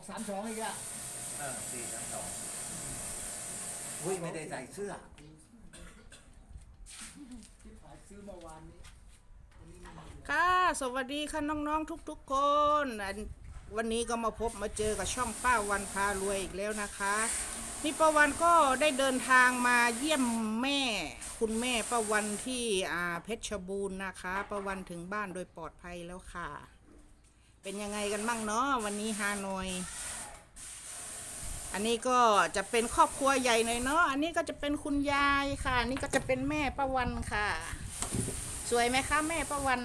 อกสามสองอีกอะเออสี่สามสองอุ้ยไม่ได้ใส่เสื้อ ที่ขายซื้อเมื่อวานนี้วันนี้ไม่มีค่ะ สวัสดีค่ะน้องๆทุกๆคนอันวันนี้ก็มาพบมาเจอกับช่องป้าวันพารวยอีกแล้วนะคะนี่ป้าวันก็ได้เดินทางมาเยี่ยมแม่ คุณแม่ป้าวันที่อ่าเพชรบูรณ์นะคะป้าวันถึงบ้านโดยปลอดภัยแล้วค่ะ เป็นยังไงกันบ้างเนาะวันนี้ฮานอย อันนี้ก็จะเป็นครอบครัวใหญ่หน่อยเนาะอันนี้ก็จะเป็นคุณยายค่ะอันนี่ก็จะเป็นแม่ป้าวันค่ะ สวยไหมคะแม่ป้าวัน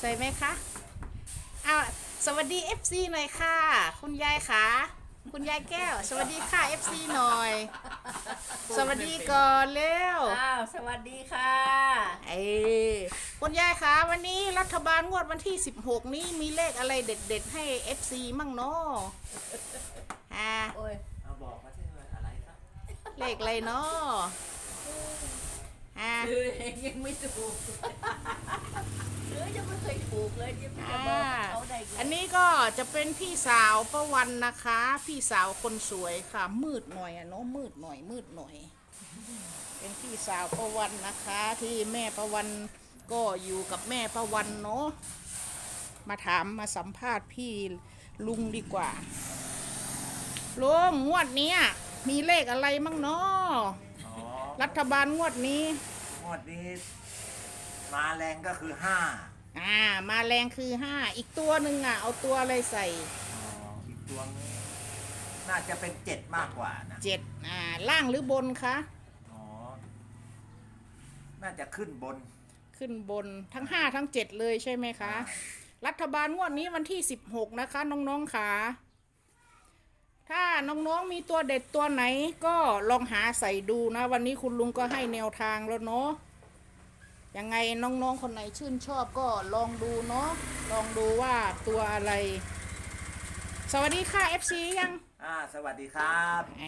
สวยไหมคะอ้าวสวัสดี FC หน่อยค่ะ คุณยายค่ะ คุณยายแก้ว สวัสดีค่ะ FC หน่อย สวัสดีก่อนเร็วอ้าวสวัสดีค่ะ เอ้ย คุณยายคะวันนี้รัฐบาลงวดวันที่ 16 นี้มีเลขอะไรเด็ดๆ ให้ FC มั่งเนาะฮะโอ้ยเอาบอกมาที่ว่าอะไรครับเลขอะไรเนาะฮะซื้อเองยังไม่ถูกซื้อยังไม่เคยถูกเลยยังจะบอกเขาได้ไงอันนี้ก็จะเป็นพี่สาวประวันนะคะ พี่สาวคนสวยค่ะ มืดหน่อยอะเนาะมืดหน่อย มืดหน่อย เป็นพี่สาวประวันนะคะ ที่แม่ประวัน ก็อยู่กับแม่ประวันเนาะมาถามมาสัมภาษณ์พี่ลุงดีกว่าลุงงวดเนี้ยมีเลขอะไรมั่งเนาะอ๋อรัฐบาลงวดนี้ งวดนี้ มาแรงก็คือห้าอ่า มาแรงคือห้าอีกตัวหนึ่งอะ เอาตัวอะไรใส่อ๋ออีกดวงนี้น่าจะเป็นเจ็ดมากกว่านะเจ็ดอ่า ล่างหรือบนคะ อ๋อน่าจะขึ้นบน ขึ้นบนทั้งห้าทั้งเจ็ดเลยใช่ไหมคะ รัฐบาลงวดนี้วันที่สิบหกนะคะ น้องๆค่ะ ถ้าน้องๆมีตัวเด็ดตัวไหนก็ลองหาใส่ดูนะ วันนี้คุณลุงก็ให้แนวทางแล้วเนาะยังไงน้องๆคนไหนชื่นชอบก็ลองดูเนาะลองดูว่าตัวอะไร สวัสดีค่ะ FC ยัง อ่าสวัสดีครับแหม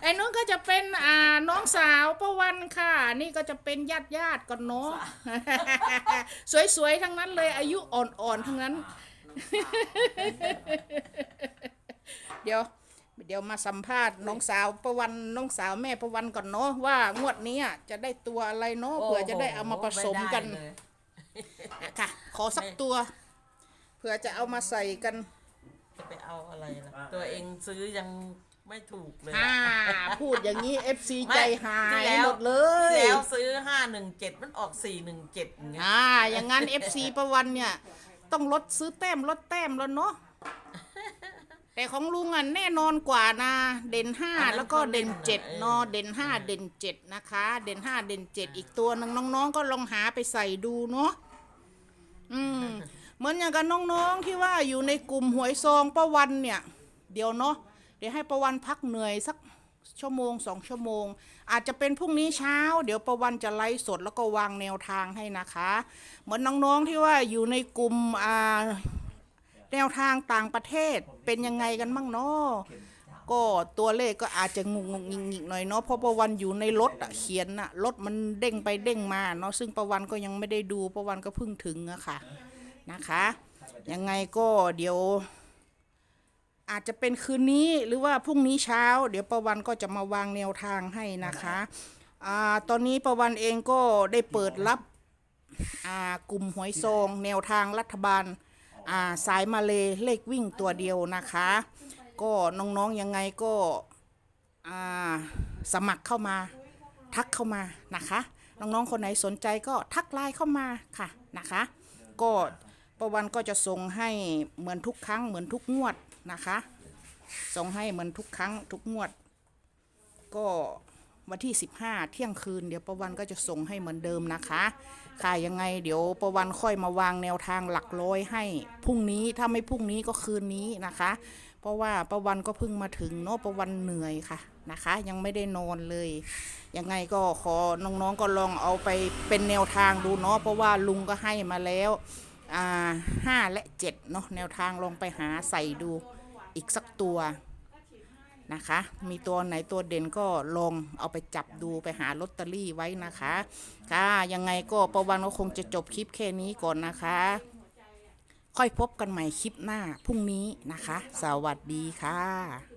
ไอ้นู้นก็จะเป็นอ่าน้องสาวประวันค่ะ นี่ก็จะเป็นญาติญาติๆกันเนาะสวยๆทั้งนั้นเลยอายุอ่อนๆทั้งนั้น เดี๋ยว เดี๋ยวมาสัมภาษณ์น้องสาวประวันน้องสาวแม่ประวันก่อนเนาะว่างวดนี้อะจะได้ตัวอะไรเนาะเผื่อจะได้เอามาผสมกันไได้เลยอะค่ะ ขอสักตัวเผื่อจะเอามาใส่กันจะไป เอาอะไรล่ะตัวเองซื้อยังไม่ถูกเลยอ่าพูดอย่างนี้ FC ไม่ใจหายที่แล้วหมดเลยแล้วซื้อห้าหนึ่งเจ็ดมันออกสี่หนึ่งเจ็ดอย่างเงี้ยอ่าอย่างนั้น FC ประวันเนี่ย ต้องลดซื้อแต้มลดแต้มแล้วเนาะแต่ของลุงอะแน่นอนกว่านะ เด่นห้าแล้วก็เด่นเจ็ดเนาะเด่นห้าเด่นเจ็ดนะคะ เด่นห้าเด่นเจ็ดอีกตัวหนึงน้องๆก็ลองหาไปใส่ดูเนาะอืม เหมือนอย่างกับน้องๆที่ว่าอยู่ในกลุ่มหวยซองประวันเนี่ย เดี๋ยวเนาะเดี๋ยวให้ประวันพักเหนื่อยสักชั่วโมงสองชั่วโมง อาจจะเป็นพรุ่งนี้เช้า เดี๋ยวประวันจะไลฟ์สดแล้วก็วางแนวทางให้นะคะ เหมือนน้องๆที่ว่าอยู่ในกลุ่มอ่าแนวทางต่างประเทศเป็นยังไงกันบ้างเนาะก็ตัวเลขก็อาจจะงงงงงงิกหน่อยเนาะเพราะประวันอยู่ในรถอะเขียนอะรถมันเด้งไปเด้งมาเนาะซึ่งประวันก็ยังไม่ได้ดูประวันก็เพิ่งถึงอะค่ะ นะคะ ยังไงก็เดี๋ยว อาจจะเป็นคืนนี้หรือว่าพรุ่งนี้เช้า เดี๋ยวประวันก็จะมาวางแนวทางให้นะคะอ่าตอนนี้ประวันเองก็ได้เปิดรับอ่ากลุ่มหวยซองแนวทางรัฐบาลอ่าสายมาเลเลขวิ่งตัวเดียวนะคะ ก็น้องๆยังไงก็อ่าสมัครเข้ามาทักเข้ามานะคะ น้องๆ คนไหนสนใจก็ทักไลน์เข้ามาค่ะนะคะ ก็ ประวันก็จะส่งให้เหมือนทุกครั้งเหมือนทุกงวดนะคะ ส่งให้เหมือนทุกครั้งทุกงวด ก็วันที่ 15 เที่ยงคืนเดี๋ยวประวันก็จะส่งให้เหมือนเดิมนะคะค่ะยังไงเดี๋ยวประวันค่อยมาวางแนวทางหลักร้อยให้พรุ่งนี้ถ้าไม่พรุ่งนี้ก็คืนนี้นะคะ เพราะว่าประวันก็เพิ่งมาถึงเนาะประวันเหนื่อยค่ะนะคะ ยังไม่ได้นอนเลยยังไงก็ขอน้องๆก็ลองเอาไปเป็นแนวทางดูเนาะเพราะว่าลุงก็ให้มาแล้ว ห้าและเจ็ดเนาะแนวทางลองไปหาใส่ดูอีกสักตัวนะคะ มีตัวไหนตัวเด่นก็ลองเอาไปจับดูไปหาลอตเตอรี่ไว้นะคะค่ะยังไงก็ประวันก็คงจะจบคลิปแค่นี้ก่อนนะคะ ค่อยพบกันใหม่คลิปหน้าพรุ่งนี้นะคะ สวัสดีค่ะ